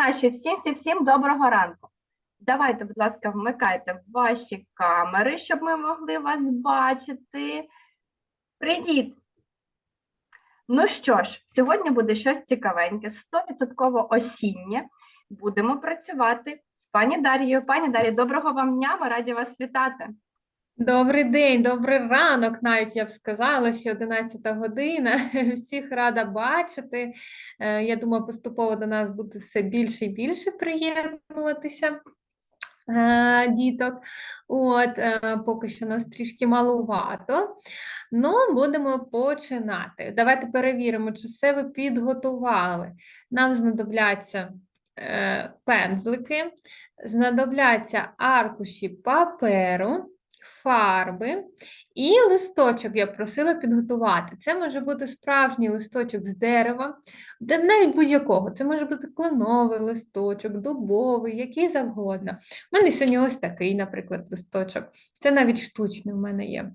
наші, всім, всім, всім доброго ранку. Давайте, будь ласка, вмикайте ваші камери, щоб ми могли вас бачити. Привіт! Ну що ж, сьогодні буде щось цікавеньке, 100% осіннє. Будемо працювати з пані Дарією. Пані Дар'я, доброго вам дня, ми раді вас вітати. Добрий день, добрий ранок, навіть я б сказала, ще 11 година. Всіх рада бачити. Е, Я думаю, поступово до нас буде все більше і більше приєднуватися е, діток. От, е, поки що нас трішки малувато. Ну, будемо починати. Давайте перевіримо, чи все ви підготували. Нам знадобляться пензлики, знадобляться аркуші паперу фарби і листочок я просила підготувати. Це може бути справжній листочок з дерева, де навіть будь-якого. Це може бути кленовий листочок, дубовий, який завгодно. У мене сьогодні ось такий, наприклад, листочок. Це навіть штучний в мене є.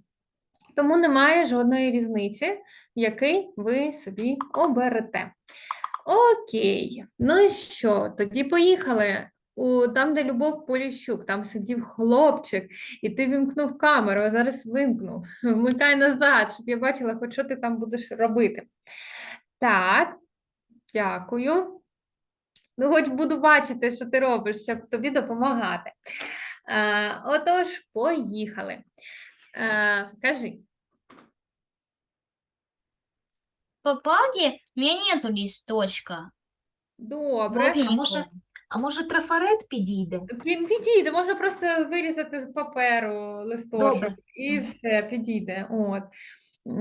Тому немає жодної різниці, який ви собі оберете. Окей, ну що? Тоді поїхали. У, там, де Любов Поліщук, там сидів хлопчик, і ти вімкнув камеру, а зараз вимкнув. Вмикай назад, щоб я бачила, хоч що ти там будеш робити. Так, дякую. Ну, хоч буду бачити, що ти робиш, щоб тобі допомагати. Е, отож, поїхали. Е, кажи. По палке у меня нету листочка. Добре. Бобик. А може, а може трафарет підійде? Пі- Підійде, можна просто вирізати з паперу листочок Добре. і все, підійде. От.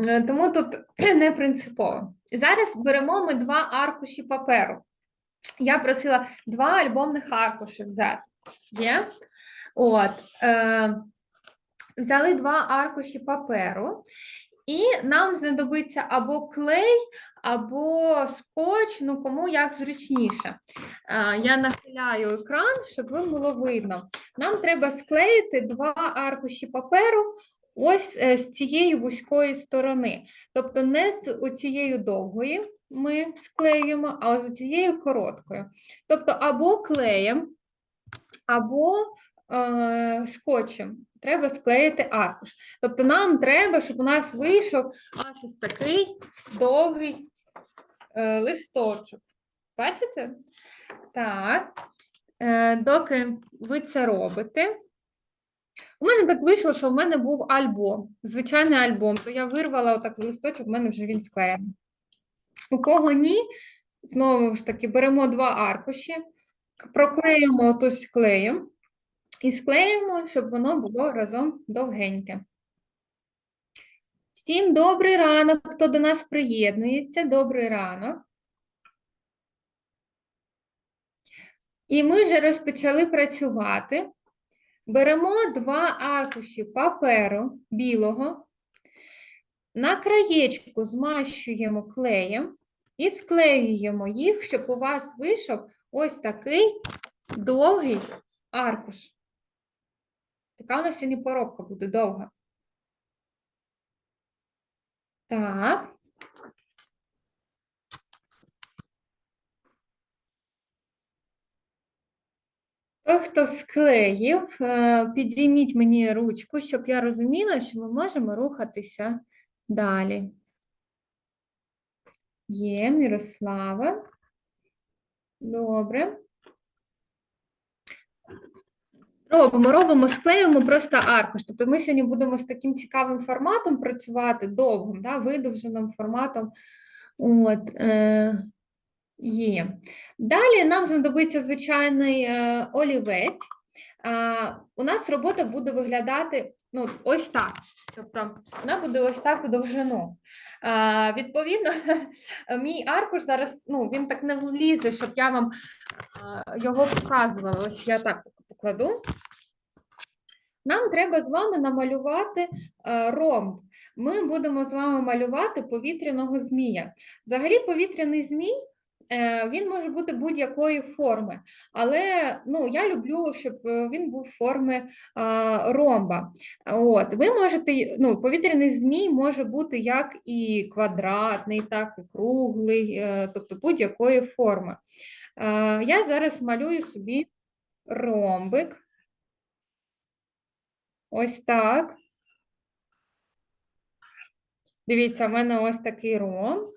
Е, Тому тут не принципово. Зараз беремо ми два аркуші паперу. Я просила два альбомних аркуші взяти. Є? От. Е, взяли два аркуші паперу, і нам знадобиться або клей, або скотч, ну кому як зручніше. Я нахиляю екран, щоб вам було видно. Нам треба склеїти два аркуші паперу ось е, з цієї вузької сторони. Тобто не з цією довгої ми склеюємо, а з цією короткою. Тобто або клеєм, або е, скотчем. Треба склеїти аркуш. Тобто нам треба, щоб у нас вийшов аж ось такий довгий листочок. Бачите? Так, е, доки ви це робите. У мене так вийшло, що в мене був альбом, звичайний альбом. То я вирвала отак листочок, в мене вже він склеєний. У кого ні, знову ж таки, беремо два аркуші, проклеїмо отось клеєм і склеїмо, щоб воно було разом довгеньке. Всім добрий ранок, хто до нас приєднується. Добрий ранок. І ми вже розпочали працювати. Беремо два аркуші паперу білого, на краєчку змащуємо клеєм і склеюємо їх, щоб у вас вийшов ось такий довгий аркуш. Така у нас сьогодні поробка буде довга. Так. Той, хто склеїв, е, підійміть мені ручку, щоб я розуміла, що ми можемо рухатися далі. Є, Мирослава. Добре. Робимо, робимо, склеюємо просто аркуш. Тобто ми сьогодні будемо з таким цікавим форматом працювати, довгим, да, видовженим форматом. От, е, є. Далі нам знадобиться звичайний е, олівець. А, у нас робота буде виглядати ну, ось так. Тобто вона буде ось так у довжину. А, відповідно, мій аркуш зараз ну, він так не влізе, щоб я вам а, його показувала. Ось я так покладу. Нам треба з вами намалювати е, ромб. Ми будемо з вами малювати повітряного змія. Взагалі, повітряний змій е, він може бути будь-якої форми, але ну, я люблю, щоб е, він був форми а, ромба. От, ви можете, ну, повітряний змій може бути як і квадратний, так і круглий, тобто будь-якої форми. Е, Я зараз малюю собі ромбик. Ось так. Дивіться, в мене ось такий ромб.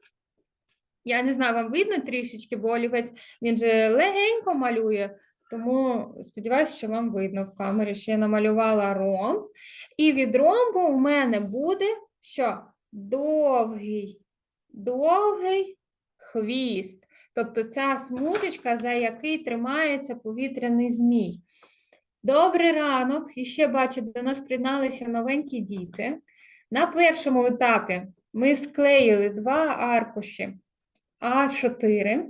Я не знаю, вам видно трішечки, бо олівець він же легенько малює, тому сподіваюся, що вам видно в камері, що я намалювала ромб. І від ромбу у мене буде що? Довгий, довгий хвіст. Тобто ця смужечка, за який тримається повітряний змій. Добрий ранок. І ще бачу, до нас приєдналися новенькі діти. На першому етапі ми склеїли два аркуші А4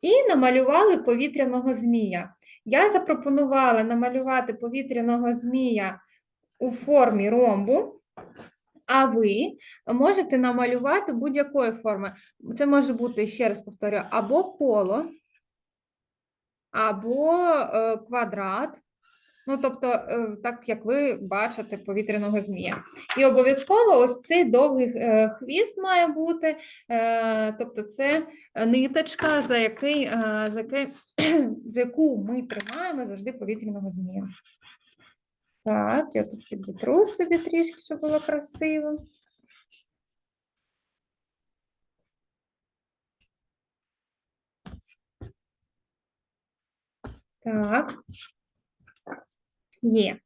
і намалювали повітряного змія. Я запропонувала намалювати повітряного змія у формі ромбу, а ви можете намалювати будь-якої форми. Це може бути, ще раз повторю, або коло, або е, квадрат. Ну, тобто, е, так як ви бачите повітряного змія. І обов'язково ось цей довгий е, хвіст має бути, тобто це ниточка, за, який, за, який, за яку ми тримаємо завжди повітряного змія. Так, я тут підітру собі трішки, щоб було красиво. Так. Є.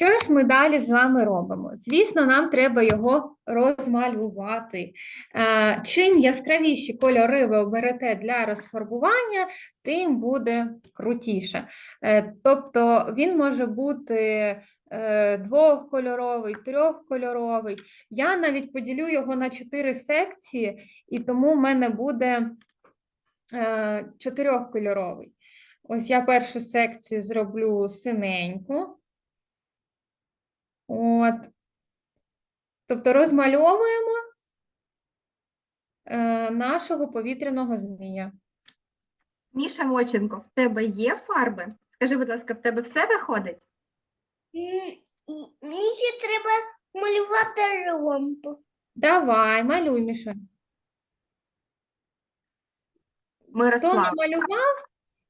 Що ж ми далі з вами робимо? Звісно, нам треба його розмалювати. Е, Чим яскравіші кольори ви оберете для розфарбування, тим буде крутіше. Е, Тобто він може бути е, двохкольоровий, трьохкольоровий. Я навіть поділю його на чотири секції, і тому в мене буде чотирьохкольоровий. Ось я першу секцію зроблю синеньку. От. Тобто розмальовуємо е, нашого повітряного змія. Міша Моченко, в тебе є фарби? Скажи, будь ласка, в тебе все виходить? Мені ще треба малювати ромб. Давай, малюй, Міша. Хто Мирослав, намалював,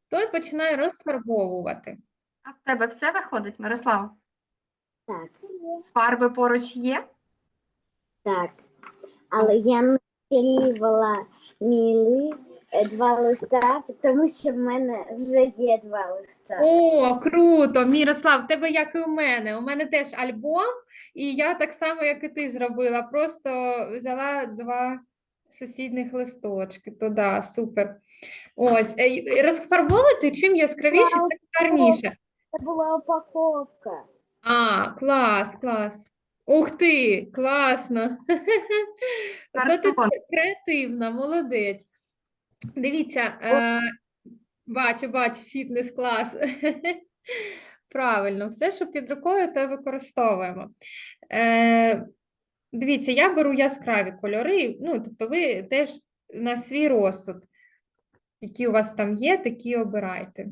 той починає розфарбовувати. а в тебе все виходить, Мирослав? Так, Фарби поруч є? так. Але я не склеювала міли е, два листа, тому що в мене вже є два листа. О, круто! Мірослав, в тебе як і у мене. У мене теж альбом, і я так само, як і ти зробила. Просто взяла два сусідних листочки. То да, супер. Ось, е, розфарбовувати чим яскравіше, тим гарніше. Це була упаковка. А, клас, клас. Ух ти, класно. То ти Картон. креативна, молодець. Дивіться, е, бачу, бачу, фітнес-клас. Правильно, все, що під рукою, то використовуємо. Е, дивіться, я беру яскраві кольори, ну, тобто ви теж на свій розсуд, які у вас там є, такі обирайте.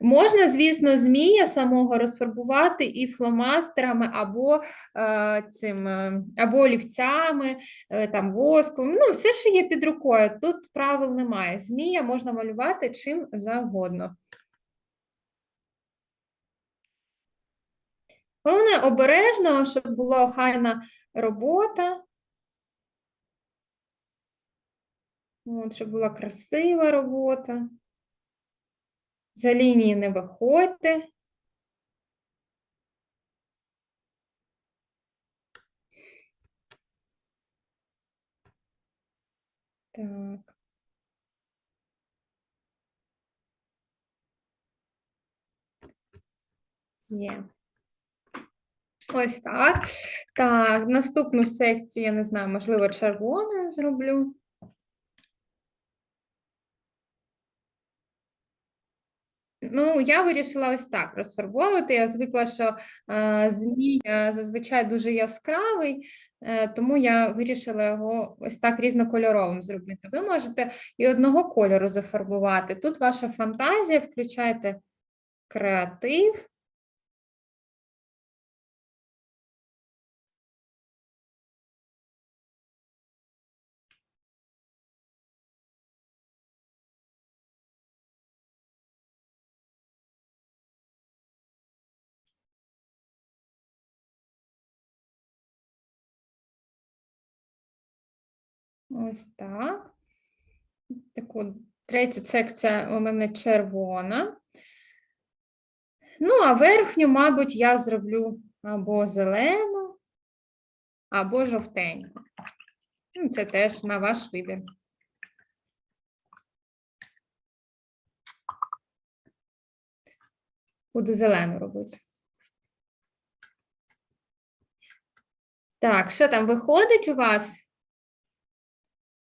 Можна, звісно, змія самого розфарбувати і фломастерами, або е, цим, е, або олівцями, е, там воском. Ну, все, що є під рукою. Тут правил немає. Змія можна малювати чим завгодно. Головне обережно, щоб була охайна робота. От, щоб була красива робота. За лінії не виходьте. Так. Є. Ось так. Так, наступну секцію, я не знаю, можливо, червоною зроблю. Ну, я вирішила ось так розфарбовувати. Я звикла, що е, змій е, зазвичай дуже яскравий, Е, Тому я вирішила його ось так різнокольоровим зробити. Ви можете і одного кольору зафарбувати. Тут ваша фантазія, включайте креатив. Ось так. Таку третю секція у мене червона. Ну, а верхню, мабуть, я зроблю або зелену, або жовтеньку. Ну, Це теж на ваш вибір. Буду зелену робити. Так, що там виходить у вас?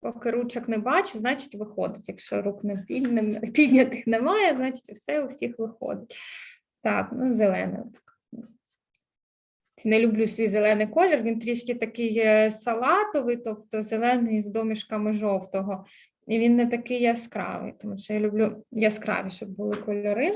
Поки ручок не бачу, значить виходить. Якщо рук не підня- піднятих немає, значить все у всіх виходить. Так, ну зелене. Не люблю свій зелений колір, він трішки такий е, салатовий, тобто зелений з домішками жовтого. І він не такий яскравий, тому що я люблю яскраві, щоб були кольори.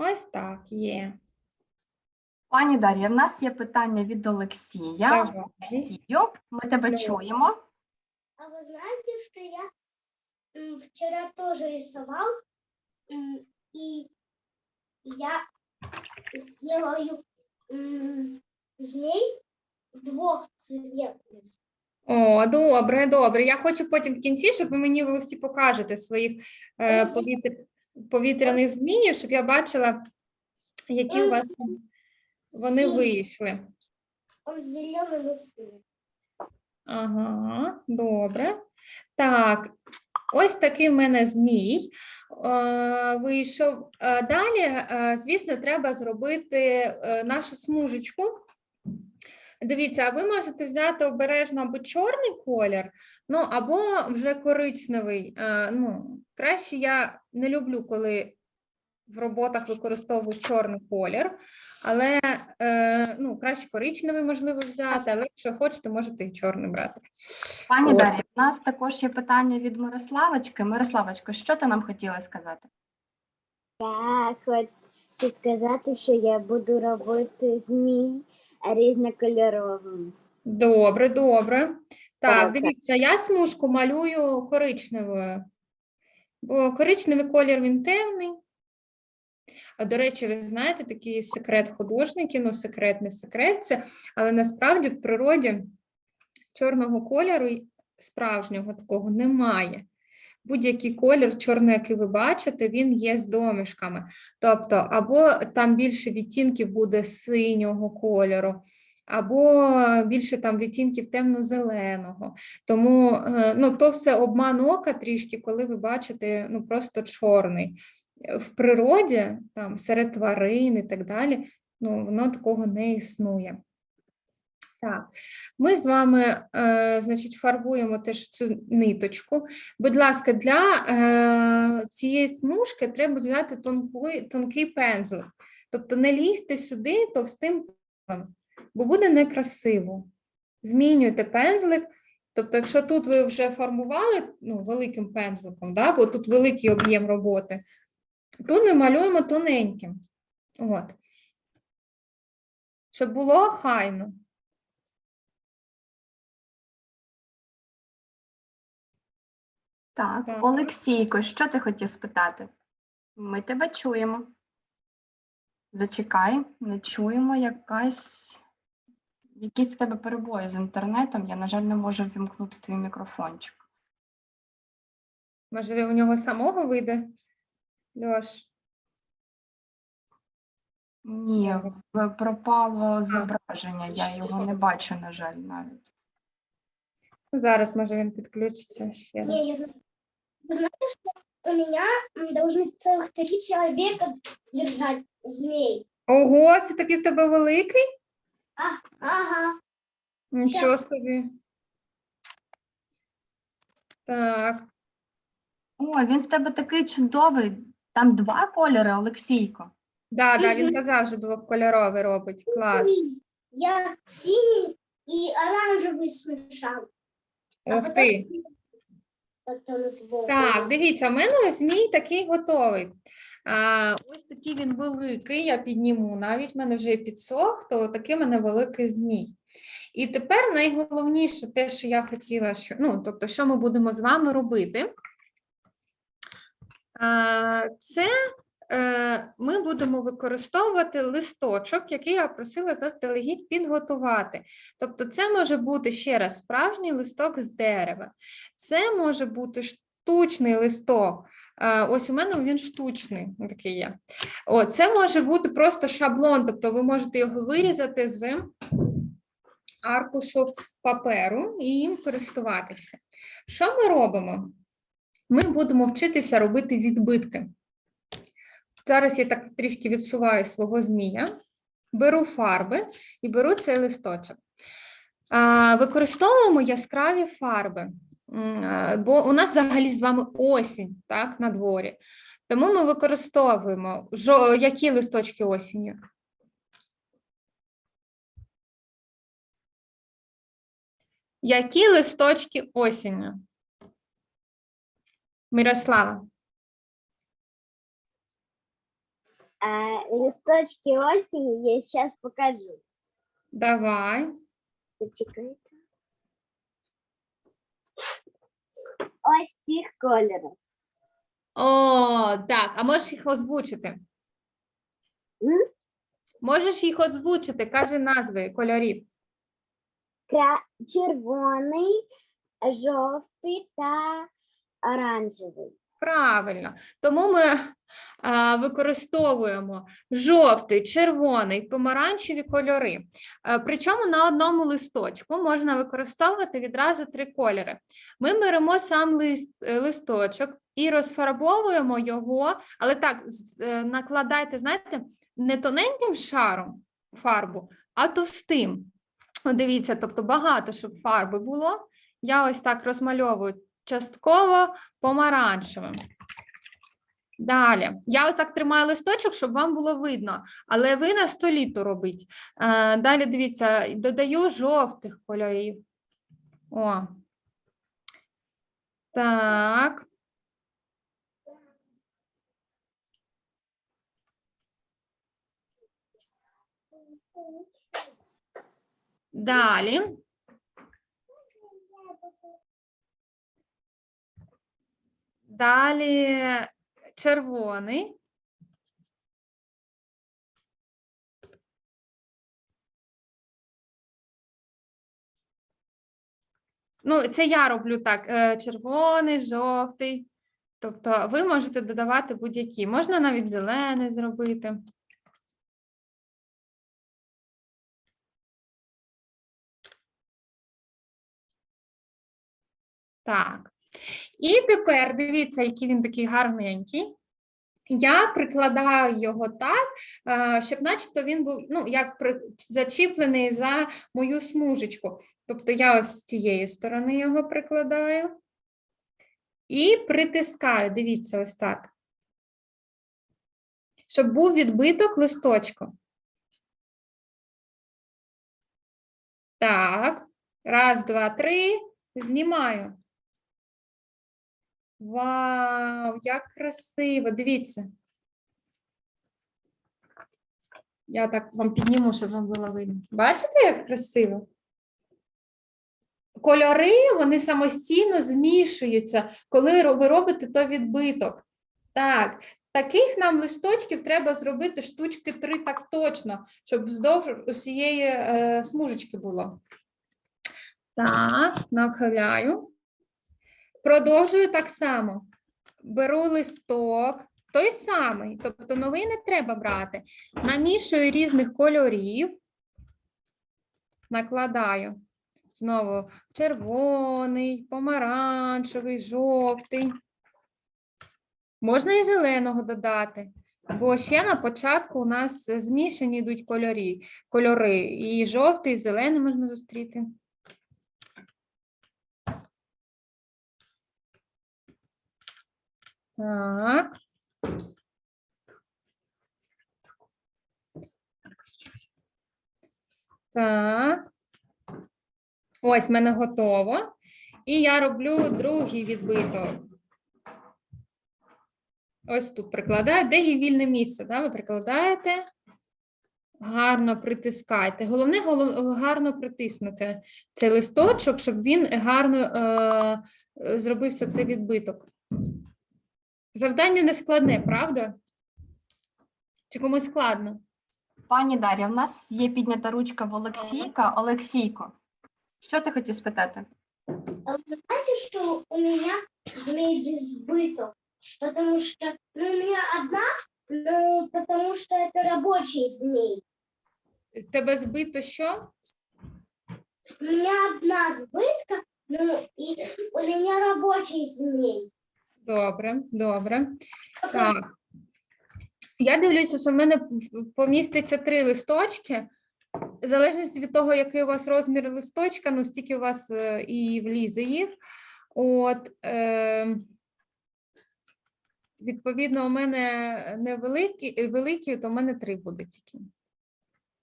Ось так є. Пані Дар'я, в нас є питання від Олексія. Давай. Олексію, ми тебе Давай. чуємо. А вы знаете, что я м, вчера тоже рисовал, м, и я сделаю м, змей двухцветных. О, добре, добре. Я хочу потім в кінці, щоб ви мені ви всі покажете своїх е, Ось. Повітря, повітряних зміїв, щоб я бачила, які у вас вони вийшли. Он зеленый и. Ага, добре. Так, ось такий в мене змій е, вийшов. Е, далі, е, звісно, треба зробити нашу смужечку. Дивіться, а ви можете взяти обережно або чорний колір, ну або вже коричневий. Е, ну, краще я не люблю, коли в роботах використовую чорний колір, але е, ну, краще коричневий можливо взяти, але якщо хочете, можете і чорний брати. Пані От. Дар'я, в нас також є питання від Мирославочки. Мирославочко, що ти нам хотіла сказати? Я хочу сказати, що я буду робити змій різнокольоровим. Добре, добре. Так, дивіться, я смужку малюю коричневою, бо коричневий колір він темний. А до речі, ви знаєте, такий секрет художників, ну секрет, не секрет це, але насправді в природі чорного кольору справжнього такого немає. Будь-який колір, чорний, який ви бачите, він є з домішками. Тобто, або там більше відтінків буде синього кольору, або більше там відтінків темно-зеленого. Тому е, ну, то все обман ока трішки, коли ви бачите ну, просто чорний. В природі, там, серед тварин і так далі, ну, воно такого не існує. Так, ми з вами, е, значить, фарбуємо теж цю ниточку. Будь ласка, для е, цієї смужки треба взяти тонкий, тонкий пензлик. Тобто не лізьте сюди товстим пензлем, бо буде некрасиво. Змінюйте пензлик. Тобто, якщо тут ви вже фарбували ну, великим пензликом, да, бо тут великий об'єм роботи, тут ми малюємо тоненьким. От. Щоб було хайно. Так, Так. Олексійко, що ти хотів спитати? Ми тебе чуємо. Зачекай, не чуємо якась Якісь в тебе перебої з інтернетом. Я, на жаль, не можу ввімкнути твій мікрофончик. Може, у нього самого вийде? Льош. Ні, в- пропало зображення, я його не бачу, на жаль, навіть. Ну, зараз, може, він підключиться ще раз. Не, я знаю Вы знаете, что у меня м, должны целых три человека держать змей? Ого, це такий в тебе великий? Ага. Нічого собі. Так, О, він в тебе такий чудовий. Там два кольори, Олексійко. да, да, він казав, що двокольоровий робить. Клас. Я синий и оранжевый смешал. А Ух потом, ти. Так, дивіться, в мене ось змій такий готовий. А, ось такий він великий, я підніму. Навіть в мене вже підсох, то такий в мене великий змій. І тепер найголовніше те, що я хотіла, що, ну, тобто, що ми будемо з вами робити, а, це ми будемо використовувати листочок, який я просила заздалегідь підготувати. Тобто, це може бути ще раз справжній листок з дерева. Це може бути штучний листок. Е, Ось у мене він штучний такий є. О, це може бути просто шаблон, тобто ви можете його вирізати з аркушу паперу і їм користуватися. Що ми робимо? Ми будемо вчитися робити відбитки. Зараз я так трішки відсуваю свого змія, беру фарби і беру цей листочок. Використовуємо яскраві фарби. Бо у нас взагалі з вами осінь, так, на дворі. Тому ми використовуємо які листочки осінню? Які листочки осінню? Мирослава. А, листочки осени я сейчас покажу. Давай. Зачекайте. Ось цих кольорів. О, так. А можеш їх озвучити? М? Можеш їх озвучити, каже назви кольорів. Кра... Червоний, жовтий та оранжевий. Правильно. Тому ми використовуємо жовтий, червоний, помаранчеві кольори. Причому на одному листочку можна використовувати відразу три кольори. Ми беремо сам лист, е, листочок і розфарбовуємо його, але так, е, накладайте, знаєте, не тоненьким шаром фарбу, а товстим. Дивіться, тобто багато, щоб фарби було. Я ось так розмальовую частково помаранчевим. Далі. Я отак тримаю листочок, щоб вам було видно, але ви на столі то робіть. Е, далі дивіться, додаю жовтих кольорів. О. Так. Далі. Далі червоний. Ну, це я роблю так: е, червоний, жовтий. Тобто ви можете додавати будь-які. Можна навіть зелений зробити. Так. І тепер дивіться, який він такий гарненький. Я прикладаю його так, е, щоб начебто він був ну, як зачіплений за мою смужечку. Тобто я ось з цієї сторони його прикладаю і притискаю, дивіться, ось так. Щоб був відбиток листочку. Так, раз, два, три, знімаю. Вау, як красиво! Дивіться. Я так вам підніму, щоб вам було видно. Бачите, як красиво? Кольори вони самостійно змішуються, коли ви робите то відбиток. Так, таких нам листочків треба зробити штучки три так точно, щоб вздовж усієї е, смужечки було. Так, нахиляю. Продовжую так само. Беру листок, той самий, тобто новий не треба брати. Намішую різних кольорів, накладаю. Знову червоний, помаранчевий, жовтий. Можна і зеленого додати, бо ще на початку у нас змішані йдуть кольорі, кольори, і жовтий, і зелений можна зустріти. Так. Так. Ось в мене готово. І я роблю другий відбиток. Ось тут прикладаю. Де є вільне місце? Да? Ви прикладаєте. Гарно притискайте. Головне голов- гарно притиснути цей листочок, щоб він гарно е, е, зробився цей відбиток. Завдання не складне, правда? Чи комусь складно? Пані Дар'я, в нас є піднята ручка в Олексійка. Олексійко, що ти хотів спитати? А вы знаете, что у меня змей без сбыток? Потому что, ну, у меня одна, но потому что это рабочий змей. Тебе збито що? У меня одна сбытка, ну, и у меня рабочий змей. Добре, добре. Так. Я дивлюся, що в мене поміститься три листочки. В залежності від того, який у вас розмір листочка, ну стільки у вас е, і влізе їх. От, е, відповідно, у мене невеликі, великі, то в мене три буде тільки.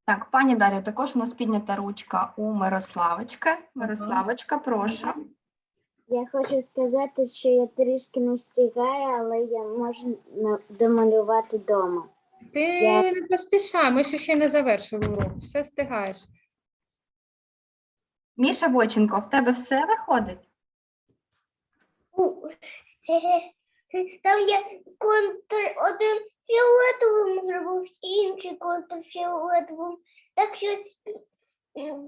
Так, пані Дар'я, також у нас піднята ручка у Мирославочки. Мирославочка, прошу. Я хочу сказати, що я трішки не встигаю, але я можу на- домалювати вдома. Ти Я- не поспішай, ми ще ще не завершили урок, все встигаєш. Міша Войченко, в тебе все виходить? Там є контр один фіолетовим зробив, інший контр фіолетовим. Так що м,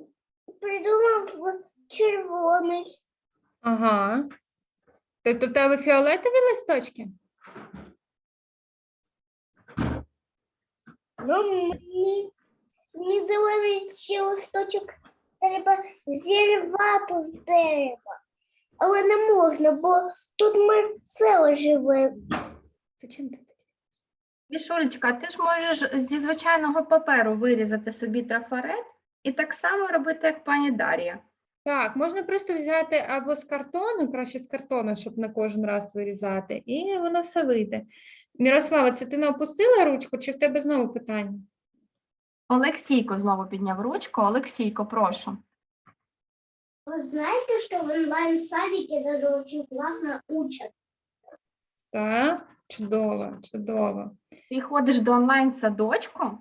придумав червоний. Ага. Тобто в тебе фіолетові листочки? Ну, мені, мені зелений ще листочок треба зірвати з дерева. Але не можна, бо тут ми село живе. Зачем ти? Мішулечка, ти ж можеш зі звичайного паперу вирізати собі трафарет і так само робити, як пані Дар'я. Так, можна просто взяти або з картону, краще з картону, щоб на кожен раз вирізати, і воно все вийде. Мірослава, це ти не опустила ручку, чи в тебе знову питання? Олексійко знову підняв ручку. Олексійко, прошу. Вы знаете, что в онлайн-садике даже очень классно учат? Так, чудово, чудово. Ти ходиш до онлайн-садочку?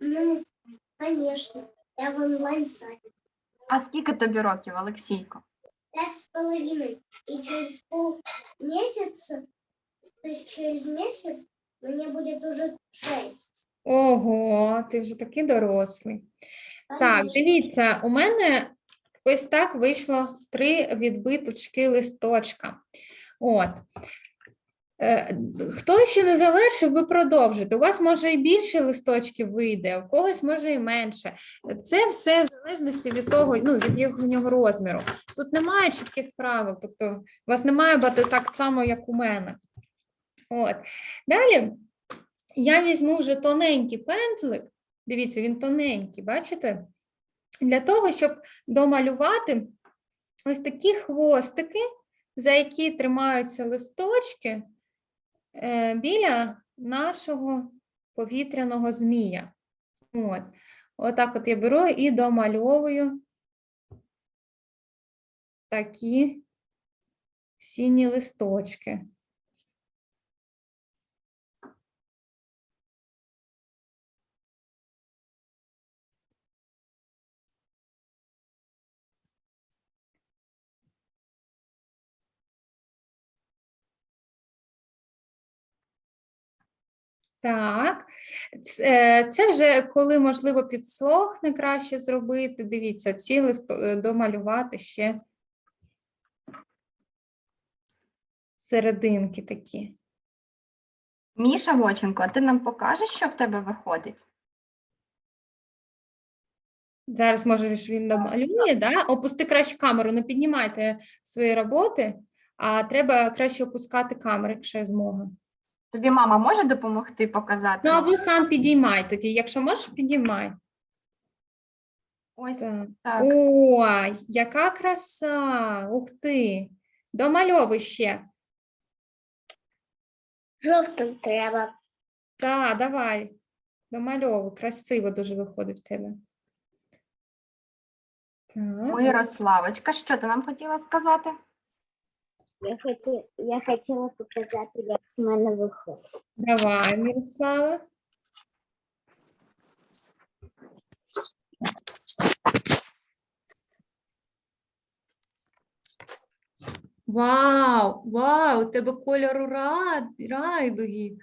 Ну, конечно. Я в онлайн-садике. А скільки тобі років, Олексійко? Пять с половиной. И через полмесяца, то есть через месяц, мне будет уже шесть. Ого, ти вже такий дорослий. Так, дивіться, у мене ось так вийшло три відбиточки листочка. От. Е, Хто ще не завершив, ви продовжите. У вас може і більше листочків вийде, у когось може і менше. Це все в залежності від того, ну, від їхнього розміру. Тут немає чітких правил, тобто у вас не має бути так само, як у мене. От. Далі я візьму вже тоненький пензлик. Дивіться, він тоненький, бачите? Для того, щоб домалювати ось такі хвостики, за які тримаються листочки біля нашого повітряного змія. От. Отак от я беру і домальовую такі сіні листочки. Так, це, це вже коли можливо підсохне, краще зробити. Дивіться, ці листо, е, домалювати ще серединки такі. Міша Воченко, а ти нам покажеш, що в тебе виходить? Зараз, може, він домалює, да? Опусти краще камеру, не піднімайте свої роботи, а треба краще опускати камеру, якщо є змога. Тобі мама може допомогти показати? Ну, або сам підіймай тоді. Якщо можеш, підіймай. Ось Так. так. Ой, яка краса! Ух ти! Домальовуй ще. Жовтим треба. Так, давай. Домальовуй. Красиво дуже виходить в тебе. Так. Мирославочка, що ти нам хотіла сказати? Я хотіла, я хотіла показати, як мене виходить. Давай, Мирослава. Вау, вау, у тебе кольору райдуги.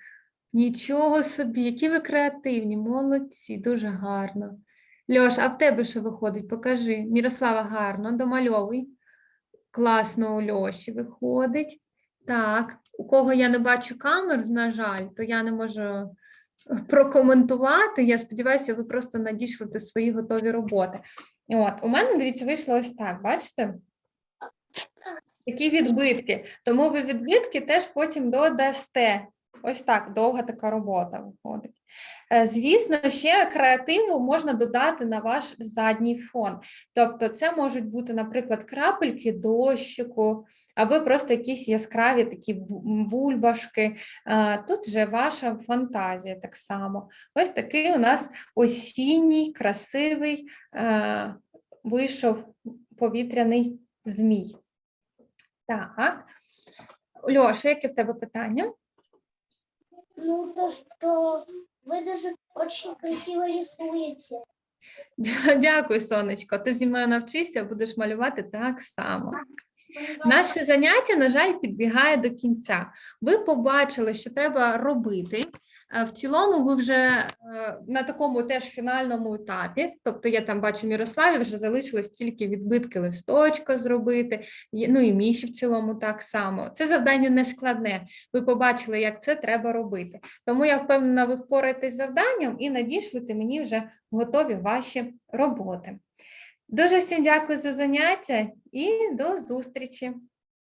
Нічого собі, які ви креативні, молодці, дуже гарно. Льош, а в тебе що виходить? Покажи. Мірослава, гарно, домальовуй. Класно у Льоші виходить. Так, у кого я не бачу камер, на жаль, то я не можу прокоментувати. Я сподіваюся, ви просто надішлете свої готові роботи. От, у мене, дивіться, вийшло ось так, бачите? Такі відбитки. Тому ви відбитки теж потім додасте. Ось так, довга така робота виходить. Е, Звісно, ще креативу можна додати на ваш задній фон. Тобто, це можуть бути, наприклад, крапельки дощику, або просто якісь яскраві такі бульбашки. Е, Тут вже ваша фантазія так само. Ось такий у нас осінній, красивий е, вийшов повітряний змій. Так. Льоша, яке в тебе питання? Ну, то, что вы даже очень красиво рисуете. Дякую, сонечко. Ти зі мною навчишся, будеш малювати так само. Наше заняття, на жаль, підбігає до кінця. Ви побачили, що треба робити. Е, В цілому, ви вже е, на такому теж фінальному етапі. Тобто, я там бачу Мірославі, вже залишилось тільки відбитки листочка зробити. Ну і Міші в цілому так само. Це завдання не складне. Ви побачили, як це треба робити. Тому я впевнена, ви впораєтесь з завданням і надішлете мені вже готові ваші роботи. Дуже всім дякую за заняття і до зустрічі.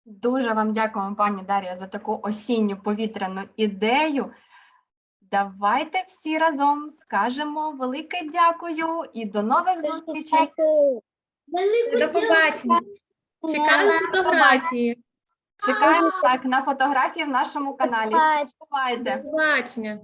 Дуже вам дякуємо, пані Дар'я, за таку осінню повітряну ідею. Давайте всі разом скажемо велике дякую і до нових зустрічей. До побачення. Чекаємо фотографії. Чекаємо так на фотографії в нашому каналі. Бувайте! До побачення.